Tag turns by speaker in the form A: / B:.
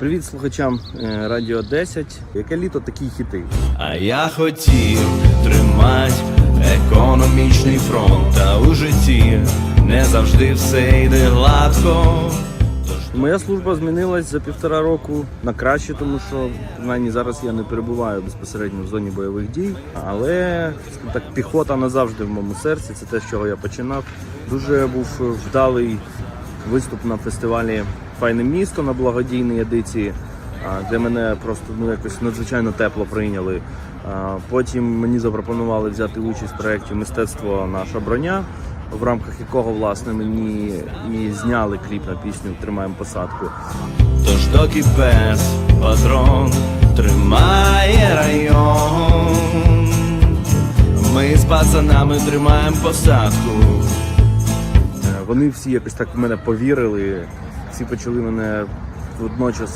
A: Привіт слухачам е, Радіо 10. Яке літо такі хіти?
B: А я хотів тримати економічний фронт, та у житті не завжди все йде гладко.
A: Моя служба змінилась за півтора року на краще, тому що принаймні зараз я не перебуваю безпосередньо в зоні бойових дій. Але так, піхота назавжди в моєму серці. Це те, з чого я починав. Дуже був вдалий виступ на фестивалі Файне місто на благодійній едиції, де мене просто ну якось надзвичайно тепло прийняли. Потім мені запропонували взяти участь в проєкті Мистецтво наша броня, в рамках якого власне мені і зняли кліп на пісню Тримаємо посадку.
B: Тож доки пес патрон тримає район, ми з пацанами тримаємо посадку.
A: Е, Вони всі якось так в мене повірили, всі почали мене водночас